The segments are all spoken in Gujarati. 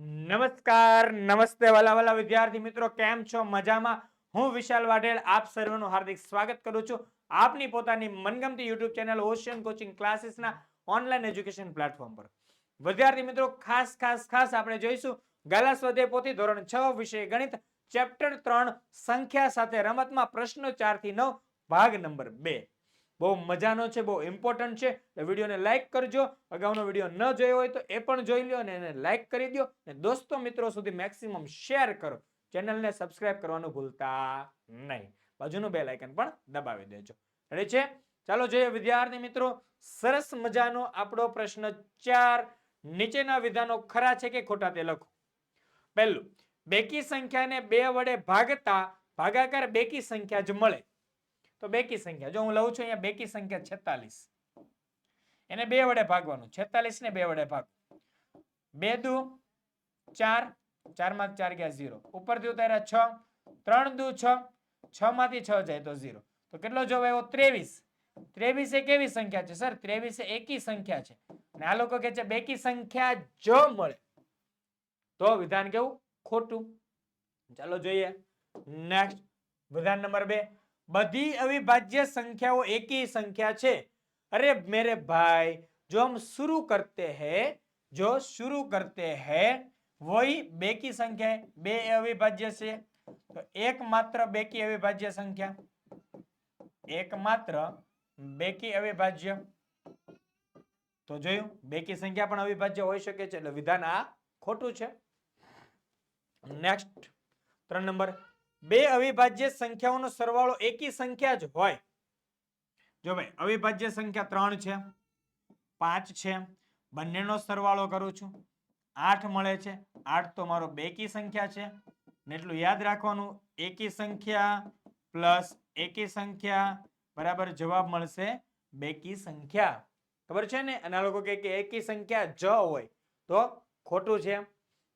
નમસ્કાર, નમસ્તે વાલા વાલા વિદ્યાર્થી મિત્રો, કેમ છો? મજામાં? હું વિશાલ વાઢેલ, આપ સર્વનું હાર્દિક સ્વાગત કરું છું. આપની પોતાની મનગમતી યુટ્યુબ ચેનલ ઓશિયન કોચિંગ ક્લાસીસના ઓનલાઈન એજ્યુકેશન પ્લેટફોર્મ પર. વિદ્યાર્થી મિત્રો, ખાસ ખાસ ખાસ આપણે જોઈશું ગાલા સ્વાધ્યાય પોથી ધોરણ છ વિષય ગણિત ચેપ્ટર ત્રણ સંખ્યા સાથે રમતમાં પ્રશ્નો ચારથી નવ, ભાગ નંબર બે. બહુ મજાનો છે, બહુ ઇમ્પોર્ટન્ટ છે. તો વિડીયોને લાઈક કરજો. અગાઉનો વીડિયો ન જોયો હોય તો એ પણ જોઈ લો અને એને લાઈક કરી દો અને દોસ્તો, મિત્રો સુધી મેક્સિમમ શેર કરો. ચેનલને સબસ્ક્રાઇબ કરવાનું ભૂલતા નહીં. બાજુનું બેલ આઇકન પણ દબાવી દેજો. રેડી છે? ચાલો જોઈએ વિદ્યાર્થી મિત્રો. સરસ મજાનો આપણો પ્રશ્ન ચાર. નીચેના વિધાનો ખરા છે કે ખોટા તે લખો. પહેલું, બેકી સંખ્યાને બે વડે ભાગતા ભાગાકાર બેકી સંખ્યા જ મળે. તો બેકી સંખ્યા. જો હું લઉં છું અહીંયા બેકી સંખ્યા છેતાલીસ. એને બે વડે ભાગવાનું. છેતાલીસ ને બે વડે ભાગ બે દુ ચાર. ચારમાં ચાર ગયા ઝીરો. ઉપરથી ઉતાર્યા છ. ત્રણ દુ છ. છ માંથી છ જાય તો ઝીરો. તો કેટલો જોવે એવો ત્રેવીસ. ત્રેવીસ એ કેવી સંખ્યા છે? સર, ત્રેવીસ એ એકી સંખ્યા છે. અને આ લોકો કે છે, બેકી સંખ્યા જો મળે. તો વિધાન કેવું? ખોટું. ચાલો જોઈએ. નેક્સ્ટ વિધાન નંબર બે. બધી અવિભાજ્ય સંખ્યાઓ એકી સંખ્યા છે अरे मेरे भाई जो हम शुरू करते हैं जो शुरू करते हैं वही बेकी संख्या है બે એ અવિભાજ્ય છે તો એકમાત્ર બેકી અવિભાજ્ય સંખ્યા એકમાત્ર બેકી અવિભાજ્ય તો જોયું બેકી સંખ્યા પણ અવિભાજ્ય હોઈ શકે છે એટલે વિધાન આ ખોટું છે નેક્સ્ટ ત્રણ નંબર બે અવિભાજ્ય સંખ્યાઓનો સરવાળો એકી સંખ્યા જ હોય. જો ભાઈ, અવિભાજ્ય સંખ્યા ત્રણ છે, પાંચ છે, બંનેનો સરવાળો કરું છું. આઠ મળે છે. આઠ તો મારો બેકી સંખ્યા છે. ને એટલું યાદ રાખવાનું, એકી સંખ્યા પ્લસ એકી સંખ્યા બરાબર જવાબ મળશે બેકી સંખ્યા. ખબર છે ને? અને આ લોકો કે એકી સંખ્યા જ હોય. તો ખોટું છે.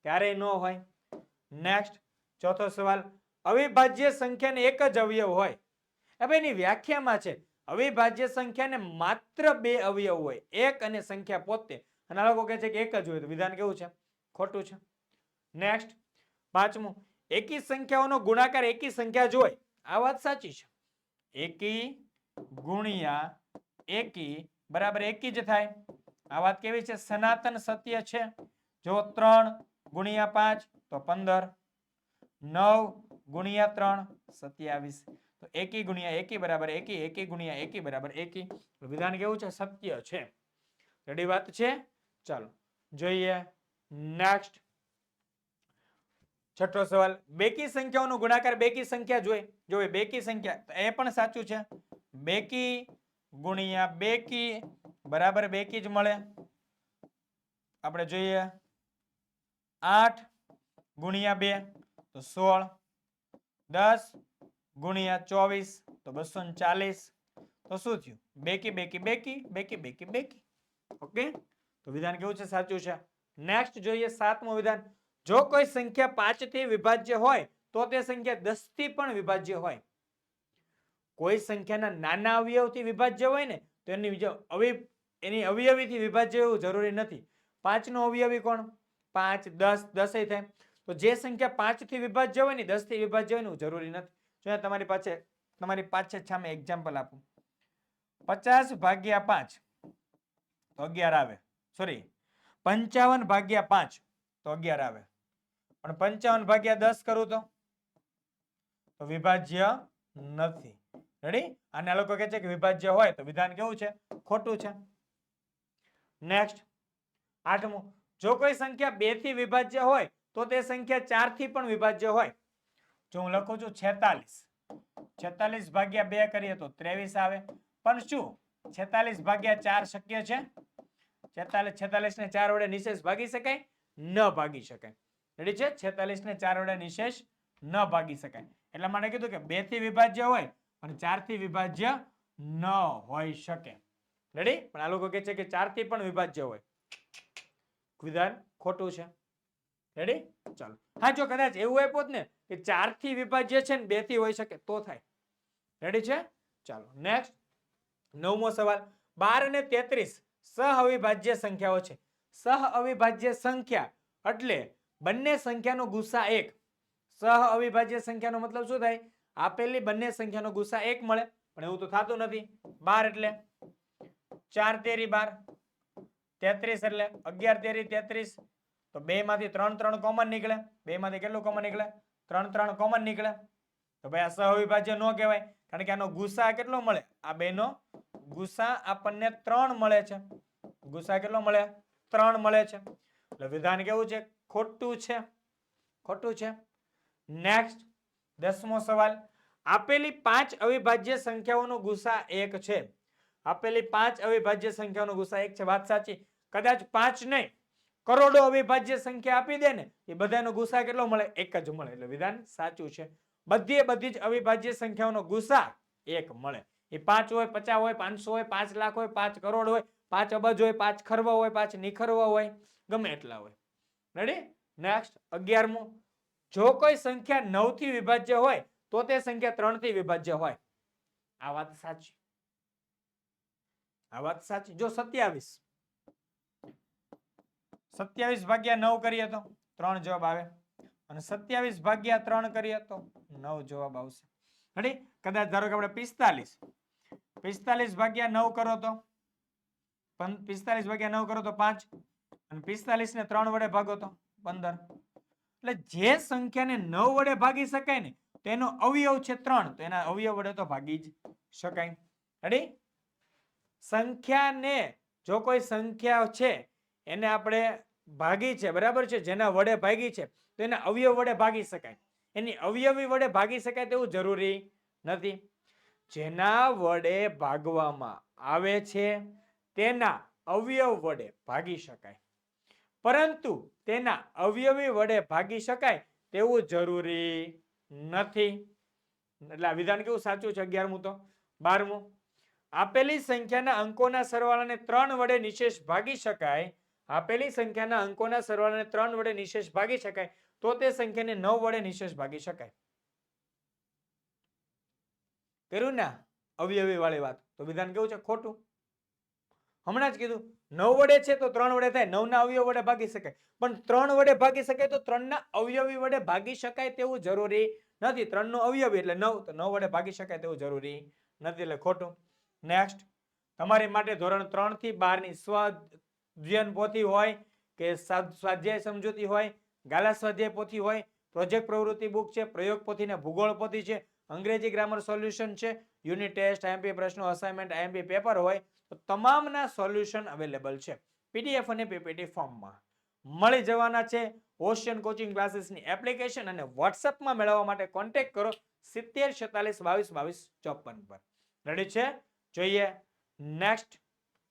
ત્યારે ન હોય. નેક્સ્ટ ચોથો સવાલ. અવિભાજ્ય સંખ્યાને એક જ અવયવ હોય. હવે એની વ્યાખ્યામાં છે, અવિભાજ્ય સંખ્યાને માત્ર બે અવયવ હોય, એક અને સંખ્યા પોતે અને આ લોકો કહે છે કે એક જ હોય, તો વિધાન કેવું છે? ખોટું છે. નેક્સ્ટ પાંચમું, એકી સંખ્યાઓનો ગુણાકાર એકી સંખ્યા જ હોય. આ વાત સાચી છે. એકી ગુણ્યા એકી બરાબર એકી જ થાય. આ વાત કેવી છે? સનાતન સત્ય છે. જો ત્રણ ગુણ્યા પાંચ, તો પંદર. નવ ગુણ્યા ત્રણ સત્યાવીસ. તો એકી ગુણ્યા એકી બરાબર એકી એકી ગુણ્યા એકી બરાબર એકી. વિધાન કેવું છે? સત્ય છે. રેડી વાત છે? ચાલો, જોઈએ નેક્સ્ટ છઠ્ઠો સવાલ, બેકી સંખ્યાઓનો ગુણાકાર બેકી સંખ્યા જોઈએ જોઈએ બેકી સંખ્યા એ પણ સાચું છે. બેકી ગુણ્યા બેકી, બરાબર બેકી જ મળે. આપણે જોઈએ, આઠ ગુણ્યા બે, તો સોળ. દસ ગુણ્યા ચોવીસ તો બસો ચાલીસ. તો શું થયું? બેકી બેકી બેકી બેકી બેકી બેકી. ઓકે? તો વિધાન કેવું છે? સાચું છે. નેક્સ્ટ જોઈએ સાતમું વિધાન. જો કોઈ સંખ્યા પાંચથી વિભાજ્ય હોય, તો તે સંખ્યા દસથી પણ વિભાજ્ય હોય. કોઈ સંખ્યાના નાના અવયવથી વિભાજ્ય હોય ને, તો એની અવિ, એની અવયવીથી વિભાજ્ય એવું જરૂરી નથી. પાંચનો અવયવી કોણ? પાંચ, દસ, દસે થાય. તો જે સંખ્યા પાંચથી વિભાજ્ય હોય ને દસથી વિભાજ્ય હોય ને જરૂરી નથી. જો તમારી પાસે, તમારી પાછળ સામે એક્ઝામ્પલ આપું. પચાસ ભાગ્યા પાંચ, તો અગિયાર આવે. સોરી પંચાવન ભાગ્યા પાંચ, તો અગિયાર આવે. પણ પંચાવન ભાગ્યા દસ કરું તો? તો વિભાજ્ય નથી. રેડી અને આ લોકો કહે છે કે વિભાજ્ય હોય તો વિધાન કેવું છે? ખોટું છે. નેક્સ્ટ આઠમું. જો કોઈ સંખ્યા બેથી વિભાજ્ય હોય તો તે સંખ્યા ચારથી પણ વિભાજ્ય હોય. જો હું લખું છું છેતાલીસ. છેતાલીસ ભાગ્યા બે કરીએ તો ત્રેવીસ આવે. પણ શું? છેતાલીસ ભાગ્યા ચાર શક્ય છે? છેતાલીસ છેતાલીસ ને ચાર વડે નિશેષ ભાગી શકાય? ન ભાગી શકાય. રેડી છે? છેતાલીસ ને ચાર વડે નિશેષ ન ભાગી શકાય. એટલા માટે કીધું કે બેથી વિભાજ્ય હોય પણ ચારથી વિભાજ્ય ન હોઈ શકે. રેડી પણ આ લોકો કહે છે કે ચારથી પણ વિભાજ્ય હોય. વિધાન ખોટું છે. રેડી ચાલો. હા, જો કદાચ એવું આપ્યું ને, કે ચારથી વિભાજ્ય છે ને બેથી હોઈ શકે, તો થાય. રેડી છે? ચાલો નેક્સ્ટ નવમો સવાલ. બાર અને તેત્રીસ સહ અવિભાજ્ય સંખ્યાઓ છે. સહ અવિભાજ્ય સંખ્યા એટલે બંને સંખ્યાનો ગુસા એક. સહ અવિભાજ્ય સંખ્યાનો મતલબ શું થાય? આપેલી બંને સંખ્યાનો ગુસા એક મળે. પણ એવું તો થતું નથી. બાર એટલે? ચાર તેરી બાર. તેત્રીસ એટલે? અગિયાર તેરી તેત્રીસ. તો બે માંથી ત્રણ ત્રણ કોમન નીકળે. બે માંથી કેટલું કોમન નીકળે? ત્રણ ત્રણ કોમન નીકળે. તો ભાઈ આ સહવિભાજ્ય ન કહેવાય. કારણ કે આનો ગુસા કેટલો મળે? આ બેનો ગુસા આપણને ત્રણ મળે છે. ગુસા કેટલો મળે? ત્રણ મળે છે. એટલે વિધાન કેવું છે? ખોટું છે. ખોટું છે. નેક્સ્ટ દસમો સવાલ. આપેલી પાંચ અવિભાજ્ય સંખ્યાઓનો ગુસા એક છે. આપેલી પાંચ અવિભાજ્ય સંખ્યાઓનો ગુસા એક છે. વાત સાચી. કદાચ પાંચ નહીં. કરોડો અવિભાજ્ય સંખ્યા આપી દે ને, એ બધાનો ગુસા કેટલો મળે? એક જ મળે. એટલે વિધાન સાચું છે. બધી બધી જ અવિભાજ્ય સંખ્યાઓનો ગુસા એક મળે. એ પાંચ હોય, પચાસ હોય, પાંચસો હોય, પાંચ લાખ હોય, પાંચ કરોડ હોય, પાંચ અબજ હોય, પાંચ ખરવા હોય, પાંચ નિખરવા હોય, ગમે એટલા હોય. રેડી નેક્સ્ટ અગિયારમો. જો કોઈ સંખ્યા નવથી વિભાજ્ય હોય, તો તે સંખ્યા ત્રણથી વિભાજ્ય હોય. આ વાત સાચી. આ વાત સાચી. જો સત્યાવીસ સત્યાવીસ ભાગ્યા નવ કરીએ તો ત્રણ જવાબ આવે. અને સત્યાવીસ ભાગ્યા ત્રણ કરીએ તો નવ જવાબ આવશે. રેડી કદાચ ધારો કે આપણે પિસ્તાલીસ. પિસ્તાલીસ ભાગ્યા નવ કરો તો પિસ્તાલીસ ભાગ્યા નવ કરો તો પાંચ. અને પિસ્તાલીસ ને ત્રણ વડે ભાગો તો પંદર. એટલે જે સંખ્યાને નવ વડે ભાગી શકાય ને તેનો અવયવ છે ત્રણ. તો એના અવયવ વડે તો ભાગી જ શકાય. રેડી સંખ્યાને, જો કોઈ સંખ્યા છે એને આપણે ભાગી છે, બરાબર છે? જેના વડે ભાગી છે, તો એને અવયવ વડે ભાગી શકાય. એની અવયવી વડે ભાગી શકાય તેવું જરૂરી નથી. જેના વડે ભાગવામાં આવે છે, તેના અવયવ વડે ભાગી શકાય. પરંતુ તેના અવયવી વડે ભાગી શકાય તેવું જરૂરી નથી. એટલે આ વિધાન કેવું સાચું છે અગિયારમું તો? બારમું. આપેલી સંખ્યાના અંકોના સરવાળાને ત્રણ વડે નિશેષ ભાગી શકાય આપેલી સંખ્યાના અંકોના સરવાળાને ત્રણ વડે નિશેષ ભાગી શકાય, તો તે સંખ્યાને નવ વડે નિશેષ ભાગી શકાય. કર્યું ને અવયવી વાળી વાત? તો વિધાન કેવું છે? ખોટું. હમણાં જ કીધું, નવ વડે છે તો ત્રણ વડે થાય, નવના અવયવ વડે ભાગી શકાય. પણ ત્રણ વડે ભાગી શકાય તો ત્રણના અવયવી વડે ભાગી શકાય તેવું જરૂરી નથી. ત્રણનો અવયવી એટલે નવ, તો નવ વડે ભાગી શકાય તેવું જરૂરી નથી એટલે ખોટું. નેક્સ્ટ તમારી માટે ધોરણ ત્રણથી બાર ની પોથી હોય કે સ્વા- સ્વાધ્યાય સમજૂતી હોય, ગાલા સ્વાધ્યાય પોથી હોય, પ્રોજેક્ટ પ્રવૃત્તિ બુક છે, પ્રયોગ પોથી ને ભૂગોળ પોથી છે, અંગ્રેજી ગ્રામર સોલ્યુશન છે, યુનિટ ટેસ્ટ, આઈએમપી પ્રશ્નો, અસાઇનમેન્ટ, આઈએમપી પેપર હોય, તો તમામના સોલ્યુશન અવેલેબલ છે. પીડીએફ અને પીપીટી ફોર્મમાં. મળી જવાના છે ઓશિયન કોચિંગ ક્લાસીસની એપ્લિકેશન અને વોટ્સઅપમાં મેળવવા માટે કોન્ટેક્ટ કરો સિત્તેર છેતાલીસ બાવીસ બાવીસ ચોપન પર. રેડી છે? જોઈએ. નેક્સ્ટ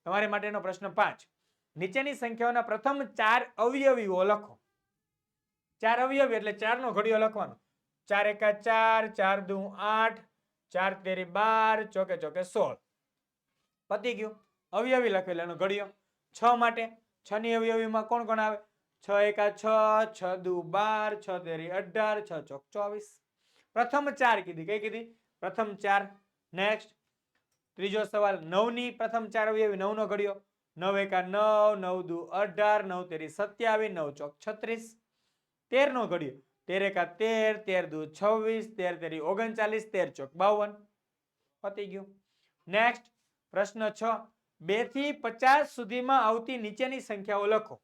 તમારી માટેનો પ્રશ્ન પાંચ. નીચેની સંખ્યાઓના પ્રથમ ચાર અવયવીઓ લખો. ચાર અવયવી એટલે ચારનો ઘડિયો લખવાનો. ચાર એકા ચાર ચાર દુ આઠ, ચાર તેરી બાર, ચોકે ચોકે સોળ. પતી ગયું. અવયવી લખેલો એનો ઘડિયો. છ માટે છ ની અવયવીમાં કોણ કોણ આવે છ એકા છ છ દુ બાર, છ તેરી અઢાર, છ ચોક ચોવીસ. પ્રથમ ચાર કીધી. કઈ કીધી? પ્રથમ ચાર. નેક્સ્ટ ત્રીજો સવાલ. નવની પ્રથમ ચાર અવયવી નવ નો ઘડિયો. નવ એકા નવ નવ દુ અઢાર, નવ તેરી સત્યાવીસ, નવ ચોક છત્રીસ. તેર નો ઘડિયો. તેર એકા તેર તેર દુ છવ્વીસ, તેર તેરી ઓગણચાલીસ, તેર ચોક બાવન. પતી ગયું. નેક્સ્ટ પ્રશ્ન છ. બેથી પચાસ સુધીમાં આવતી નીચેની સંખ્યાઓ લખો.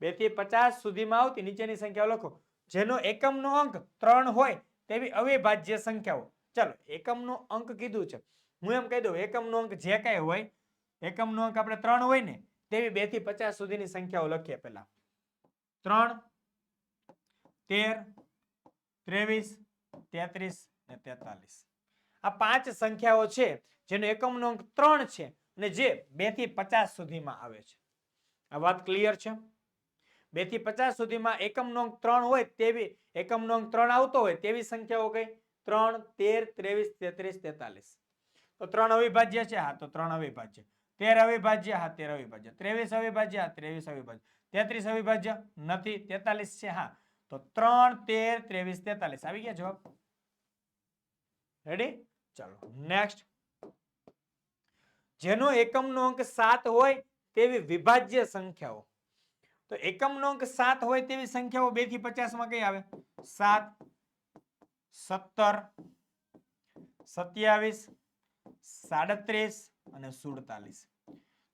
બેથી પચાસ સુધીમાં આવતી નીચેની સંખ્યાઓ લખો. જેનો એકમનો અંક ત્રણ હોય તેવી અવિભાજ્ય સંખ્યાઓ. ચાલો, એકમનો અંક કીધું છે. હું એમ કહી દઉં, એકમનો અંક જે કાંઈ હોય એકમનો અંક આપણે ત્રણ હોય ને, તેવી બેથી પચાસ સુધીની સંખ્યાઓ લખીએ પહેલા. ત્રણ, તેર, ત્રેવીસ, તેત્રીસ ને તેતાલીસ. આ પાંચ સંખ્યાઓ છે, જેનો એકમનો અંક ત્રણ છે અને જે બેથી પચાસ સુધીમાં આવે છે. આ વાત ક્લિયર છે? બેથી પચાસ સુધીમાં એકમનો અંક ત્રણ હોય, તેવી એકમનો અંક ત્રણ આવતો હોય, તેવી સંખ્યાઓ કઈ? ત્રણ, તેર, ત્રેવીસ, તેત્રીસ, તેતાલીસ. તો ત્રણ અવિભાજ્ય છે? હા, તો ત્રણ અવિભાજ્ય. તેર અવિભાજ્ય, હા, તેર અવિભાજ્ય. ત્રેવીસ અવિભાજ્ય, હા, ત્રેવીસ અવિભાજ્ય. તેત્રીસ અવિભાજ્ય, નથી. તેતાલીસ છે, હા. તો ત્રણ, તેર, ત્રેવીસ, તેતાલીસ. આવી ગયા જવાબ? રેડી ચાલો નેક્સ્ટ જેનો એકમનો અંક સાત હોય તેવી વિભાજ્ય સંખ્યાઓ. તો એકમનો અંક સાત હોય તેવી સંખ્યાઓ બેથી પચાસમાં કઈ આવે? સાત, સત્તર, સત્યાવીસ, સાડત્રીસ અને સુડતાલીસ.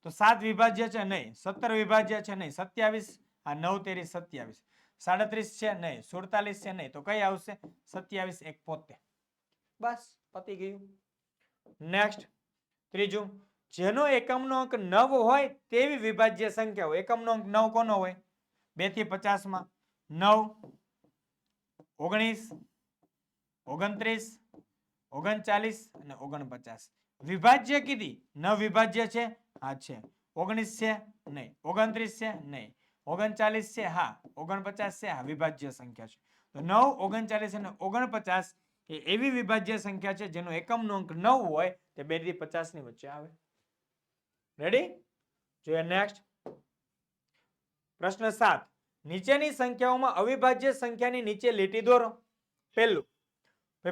તો સાત વિભાજ્ય છે નહીં, સત્તર વિભાજ્ય છે નહીં, સત્યાવીસ, આ નવ તેરી સત્યાવીસ. સાડત્રીસ છે નહીં, સુડતાલીસ છે નહીં, તો કઈ આવશે? સત્યાવીસ એક પોતે બસ, પતી ગયું. નેક્સ્ટ ત્રીજું, જેનો એકમનો અંક નવ હોય તેવી વિભાજ્ય સંખ્યા હોય. એકમનો અંક નવ કોનો હોય? બેથી પચાસમાં નવ, ઓગણીસ, ઓગણત્રીસ, ઓગણચાલીસ અને ઓગણપચાસ. વિભાજ્ય કીધી. ન વિભાજ્ય છે? હા, છે. ઓગણીસ છે? નહીં. ઓગણત્રીસ છે? નહીં. ઓગણચાલીસ છે? હા. ઓગણપચાસ છે? હા, વિભાજ્ય સંખ્યા છે. તો નવ, ઓગણચાલીસ અને ઓગણપચાસ એ એવી વિભાજ્ય સંખ્યા છે જેનો એકમનો અંક નવ હોય તે બેથી પચાસની વચ્ચે આવે. રેડી જોઈએ નેક્સ્ટ પ્રશ્ન સાત. નીચેની સંખ્યાઓમાં અવિભાજ્ય સંખ્યાની નીચે લીટી દોરો. પહેલું.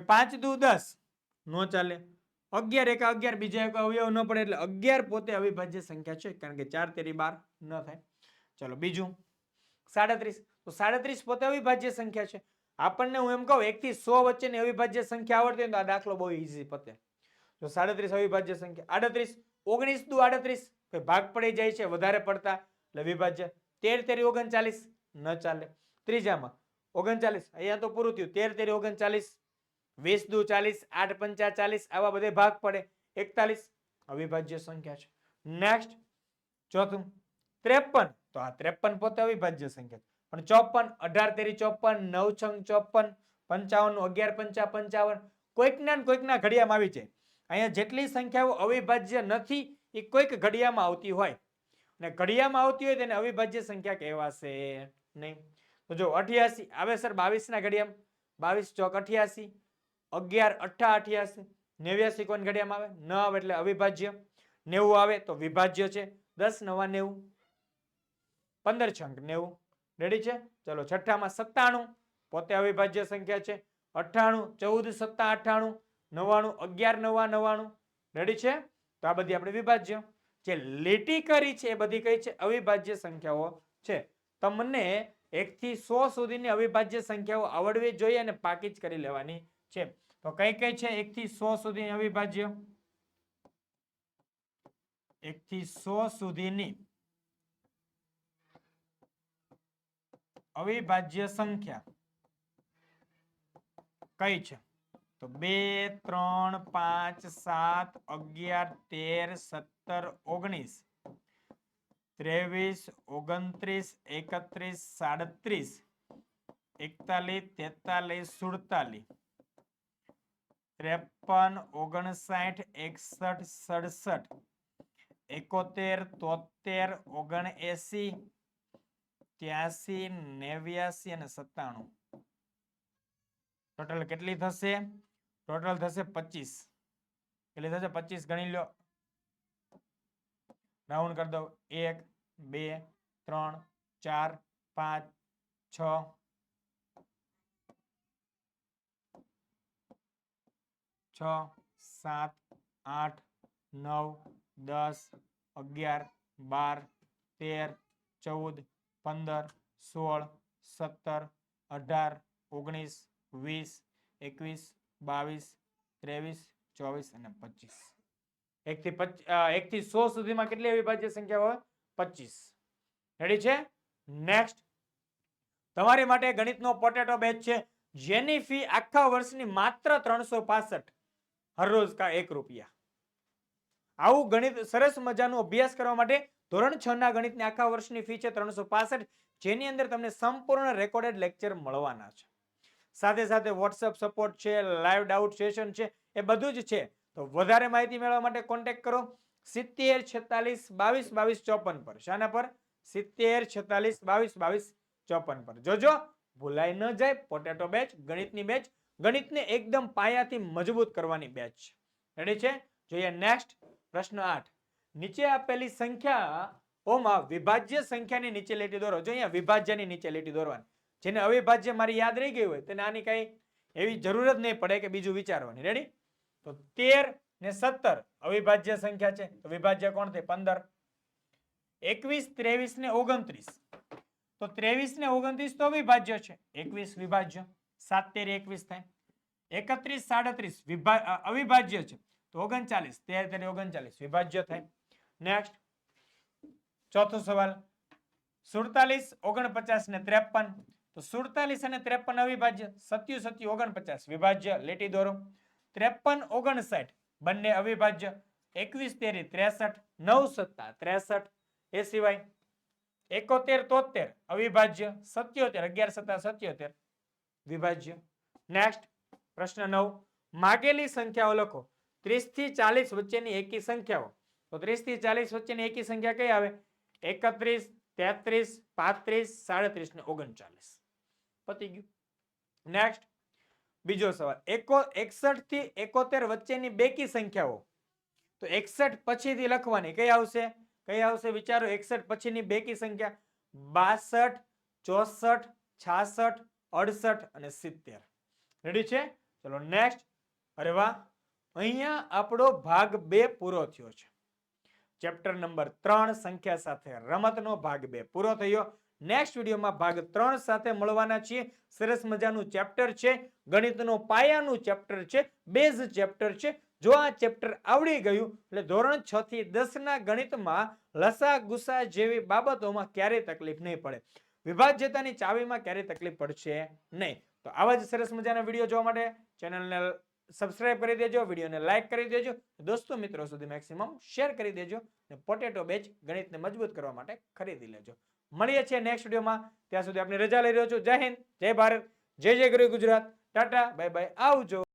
પાંચ દુ દસ. નો ચાલે. અગિયાર એક અગિયાર, બીજા એક અવયવ ન પડે એટલે અગિયાર પોતે અવિભાજ્ય સંખ્યા છે, કારણ કે ચાર તેરી બાર ન થાય. ચલો, બીજું. સાડત્રીસ. તો સાડત્રીસ પોતે અવિભાજ્ય સંખ્યા છે. આપણને હું એમ કહું એક થી સો વચ્ચેની અવિભાજ્ય સંખ્યા આવડતી હોય તો આ દાખલો બહુ ઈઝી પતે. તો સાડત્રીસ અવિભાજ્ય સંખ્યા, આડત્રીસ. ઓગણીસ દુ આડત્રીસ. ભાગ પડી જાય છે, વધારે પડતા, એટલે વિભાજ્ય તેર તેરી ઓગણચાલીસ ન ચાલે. ત્રીજામાં, ઓગણચાલીસ. અહીંયા તો પૂરું થયું. તેર તેરી ઓગણચાલીસ. વીસ દુ ચાલીસ, આઠ પંચા ચાલીસ, આવા બધે ભાગ પડે. એકતાલીસ અવિભાજ્ય સંખ્યા છે. નેક્સ્ટ ચોથું, ત્રેપન. તો આ ત્રેપન પોતે અવિભાજ્ય સંખ્યા પણ ચોપન, અઢાર તેરી ચોપન નવ છંગ ચોપન, પંચાવન અગિયાર પંચા પંચાવન. કોઈકના ને કોઈકના ઘડિયામાં આવી જાય. અહીંયા જેટલી સંખ્યાઓ અવિભાજ્ય નથી, એ કોઈક ઘડિયામાં આવતી હોય. અને ઘડિયામાં આવતી હોય તેને અવિભાજ્ય સંખ્યા કહેવાશે નહીં. તો જો અઠ્યાસી, આવે સર બાવીસ ના ઘડિયામાં. બાવીસ ચોક અઠ્યાસી અગિયાર અઠ્ઠા અઠ્યાસી નેવ્યાસી કોણ ઘડિયામાં આવે? ન આવે એટલે અવિભાજ્ય. નેવું આવે તો વિભાજ્ય છે. દસ, નવા નેવું. પંદર છંક નેવું. રેડી છે? ચલો, છઠ્ઠામાં સત્તાણું. પોતે અવિભાજ્ય સંખ્યા છે. અઠ્ઠાણું, ચૌદ, સત્તા, અઠ્ઠાણું. નવ્વાણું, અગિયાર, નવા, નવ્વાણું. રેડી છે? તો આ બધી આપણે વિભાજ્ય. જે લીટી કરી છે એ બધી કઈ છે? અવિભાજ્ય સંખ્યાઓ છે. તમને એક થી સો સુધીની અવિભાજ્ય સંખ્યાઓ આવડવી જોઈએ અને પાકી જ કરી લેવાની છે. તો કઈ કઈ છે? એક થી સો સુધીની અવિભાજ્ય. એક થી સો સુધીની અવિભાજ્ય સંખ્યા કઈ છે? તો બે, ત્રણ, પાંચ, સાત, અગિયાર, તેર, સત્તર, ઓગણીસ, ત્રેવીસ, ઓગણત્રીસ, એકત્રીસ, સાડત્રીસ, એકતાલીસ, તેતાલીસ, સુડતાલીસ. ત્રેપન, ઓગણસાઠ, એકસઠ, સડસઠ, એકોતેર, તોતેર, ઓગણએસી, ત્યાસી, નેવ્યાસી અને સત્તાણું. ટોટલ કેટલી થશે? ટોટલ થશે પચીસ. કેટલી થશે? પચીસ ગણી લો. રાઉન્ડ કરી દો એક, બે, ત્રણ, ચાર, પાંચ, છ છ, સાત, આઠ, નવ, દસ, અગિયાર, બાર, તેર, ચૌદ, પંદર, સોળ, સત્તર, અઢાર, ઓગણીસ, વીસ, એકવીસ, બાવીસ, ત્રેવીસ, ચોવીસ અને પચીસ. એકથી પચ એક સો સુધીમાં કેટલી અવિભાજ્ય સંખ્યા હોય? પચીસ. રેડી છે? નેક્સ્ટ તમારી માટે ગણિતનો પોટેટો બેચ છે. જેની ફી આખા વર્ષની માત્ર ત્રણસો પાસઠ. હરરોજ કા એક રૂપિયા. આવું ગણિત સરસ મજાનો અભ્યાસ કરવા માટે ધોરણ છ ના ગણિતની આખા વર્ષની ફી છે ત્રણસો જેની અંદર તમને સંપૂર્ણ રેકોર્ડેડ લેક્ચર મળવાના છે. સાથે સાથે વોટ્સઅપ સપોર્ટ છે લાઈવ ડાઉટ સેશન છે, એ બધું જ છે. તો વધારે માહિતી મેળવવા માટે કોન્ટેક્ટ કરો. સિત્તેર, છેતાલીસ, બાવીસ બાવીસ, ચોપન પર. શાના પર? સિત્તેર, છેતાલીસ, બાવીસ બાવીસ, ચોપન પર. જોજો, ભૂલાઈ ન જાય. પોટેટો બેચ ગણિતની બેચ ગણિતને એકદમ પાયાથી મજબૂત કરવાની બેચ છે. રેડી છે? જોઈએ નેક્સ્ટ પ્રશ્ન આઠ. નીચે આપેલી સંખ્યાઓમાં વિભાજ્ય સંખ્યાની નીચે લીટી દોરો. જો અહીંયા વિભાજ્યની નીચે લીટી દોરવાની. જેને અવિભાજ્ય મારી યાદ રહી ગઈ હોય, તેને આની કઈ એવી જરૂર જ નહીં પડે કે બીજું વિચારવાની. રેડી તો તેર ને સત્તર અવિભાજ્ય સંખ્યા છે. તો વિભાજ્ય કોણ થાય પંદર. એકવીસ, ત્રેવીસ ને ઓગણત્રીસ. તો ત્રેવીસ ને ઓગણત્રીસ તો અવિભાજ્ય છે. એકવીસ વિભાજ્ય. સાત, તેર, એકવીસ થાય. એકત્રીસ, સાડત્રીસ વિભા અવિભાજ્ય છે. તો ઓગણચાલીસ, તેર તેર, ઓગણચાલીસ વિભાજ્ય થાય. નેક્સ્ટ ચોથો સવાલ. સુડતાલીસ, ઓગણપચાસ ને ત્રેપન. તો સુડતાલીસ અને ત્રેપન અવિભાજ્ય. સત્યુ સત્યુ, ઓગણપચાસ વિભાજ્ય. લેટી દોરો. ત્રેપન, ઓગણસાઠ બંને અવિભાજ્ય. એકવીસ, તેરી, ત્રેસઠ, નવ સત્તા, ત્રેસઠ. એ સિવાય એકોતેર, તોતેર અવિભાજ્ય. સત્યોતેર, અગિયાર સત્તા, સત્યોતેર. વિભાજ્ય. નેક્સ્ટ પ્રશ્ન નવ. માગેલી સંખ્યાઓ લખો. ત્રીસથી ચાલીસ વચ્ચેની એકી સંખ્યાઓ. તો ત્રીસથી ચાલીસ વચ્ચેની એકી સંખ્યા કઈ આવે? એકત્રીસ, તેત્રીસ, પાંત્રીસ, સાડત્રીસ ને ઓગણચાલીસ. પતી ગયું. નેક્સ્ટ બીજો સવાલ. એકો, એકસઠથી એકોતેર વચ્ચેની બેકી સંખ્યાઓ. તો એકસઠ પછીથી લખવાની કઈ આવશે? કઈ આવશે વિચારો? એકસઠ પછીની બેકી સંખ્યા. બાસઠ, ચોસઠ, છાસઠ અડસઠ અને સિત્તેર. રેડી છે? ચલો નેક્સ્ટ અરે વાહ. અહીંયા આપણો ભાગ બે પૂરો થયો છે. ચેપ્ટર નંબર ત્રણ સંખ્યા સાથે રમતનો ભાગ બે પૂરો થયો. નેક્સ્ટ વિડીયોમાં ભાગ ત્રણ સાથે મળવાના છીએ. સરસ મજાનું ચેપ્ટર છે. ગણિતનો પાયાનું ચેપ્ટર છે. બેઝ ચેપ્ટર છે. જો આ ચેપ્ટર આવડી ગયું, એટલે ધોરણ છ થી દસના ગણિતમાં લસા ગુસા જેવી બાબતોમાં ક્યારેય તકલીફ નહીં પડે. વિભાજ્યતાની ચાવીમાં ક્યારેય તકલીફ પડશે નહીં. તો આવા જ સરસ મજાના વીડિયો જોવા માટે ચેનલને સબસ્ક્રાઇબ કરી દેજો, વિડીયોને લાઇક કરી દેજો, દોસ્તો મિત્રો સુધી મેક્સિમમ શેર કરી દેજો અને પોટેટો બેચ ગણિતને મજબૂત કરવા માટે ખરીદી લેજો. મળીએ છીએ નેક્સ્ટ વિડીયોમાં. ત્યાં સુધી આપણે રજા લઈ રહ્યો છું. જય હિન્દ, જય ભારત, જય જય ગુરુ ગુજરાત. ટાટા બાય બાય આવજો.